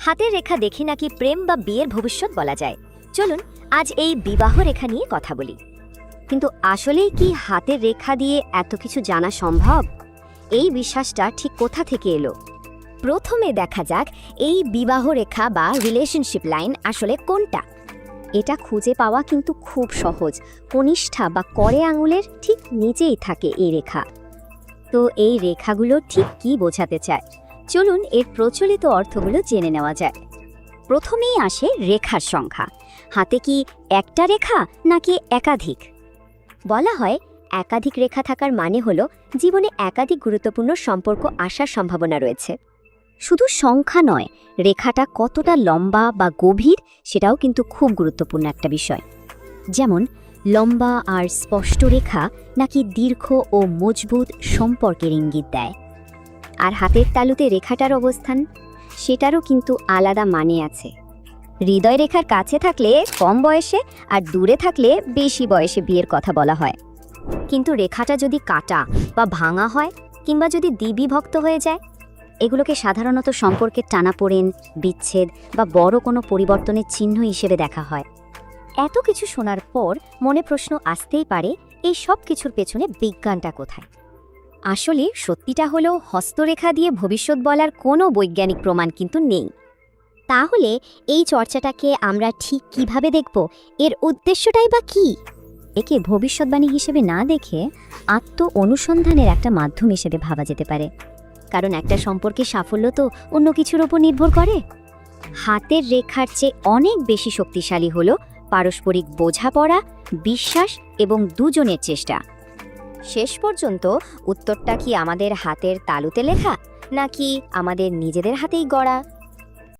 হাতের রেখা দেখে নাকি প্রেম বা বিয়ের ভবিষ্যৎ বলা যায়। চলুন, আজ এই বিবাহ রেখা নিয়ে কথা বলি। কিন্তু আসলেই কি হাতের রেখা দিয়ে এত কিছু জানা সম্ভব? এই বিশ্বাসটা ঠিক কোথা থেকে এলো? প্রথমে দেখা যাক এই বিবাহ রেখা বা রিলেশনশিপ লাইন আসলে কোনটা। এটা খুঁজে পাওয়া কিন্তু খুব সহজ। কনিষ্ঠা বা করে আঙুলের ঠিক নিচেই থাকে এই রেখা। তো এই রেখাগুলো ঠিক কি বোঝাতে চায়? চলুন এর প্রচলিত অর্থগুলো জেনে নেওয়া যায় প্রথমেই আসে রেখার সংখ্যা। হাতে কি একটা রেখা, নাকি একাধিক? বলা হয় একাধিক রেখা থাকার মানে হলো জীবনে একাধিক গুরুত্বপূর্ণ সম্পর্ক আসার সম্ভাবনা রয়েছে। শুধু সংখ্যা নয়, রেখাটা কতটা লম্বা বা গভীর সেটাও কিন্তু খুব গুরুত্বপূর্ণ একটা বিষয়। যেমন, লম্বা আর স্পষ্ট রেখা নাকি দীর্ঘ ও মজবুত সম্পর্কের ইঙ্গিত দেয়। আর হাতের তালুতে রেখাটার অবস্থান, সেটারও কিন্তু আলাদা মানে আছে। হৃদয় রেখার কাছে থাকলে কম বয়সে আর দূরে থাকলে বেশি বয়সে বিয়ের কথা বলা হয়। কিন্তু রেখাটা যদি কাটা বা ভাঙা হয় কিংবা যদি দিবিভক্ত হয়ে যায়, এগুলোকে সাধারণত সম্পর্কের টানাপোড়েন, বিচ্ছেদ বা বড় কোনো পরিবর্তনের চিহ্ন হিসেবে দেখা হয়। এত কিছু শোনার পর মনে প্রশ্ন আসতেই পারে, এই সব কিছুর পেছনে বিজ্ঞানটা কোথায়? আসলে সত্যিটা হলেও হস্তরেখা দিয়ে ভবিষ্যৎ বলার কোনো বৈজ্ঞানিক প্রমাণ কিন্তু নেই। তাহলে এই চর্চাটাকে আমরা ঠিক কীভাবে দেখব? এর উদ্দেশ্যটাই বা কি? একে ভবিষ্যৎবাণী হিসেবে না দেখে আত্ম অনুসন্ধানের একটা মাধ্যম হিসেবে ভাবা যেতে পারে। কারণ একটা সম্পর্কে সাফল্য তো অন্য কিছুর ওপর নির্ভর করে। হাতের রেখার চেয়ে অনেক বেশি শক্তিশালী হলো পারস্পরিক বোঝাপড়া, বিশ্বাস এবং দুজনের চেষ্টা। শেষ পর্যন্ত উত্তরটা কি আমাদের হাতের তালুতে লেখা নাকি আমাদের নিজেদের হাতেই গড়া?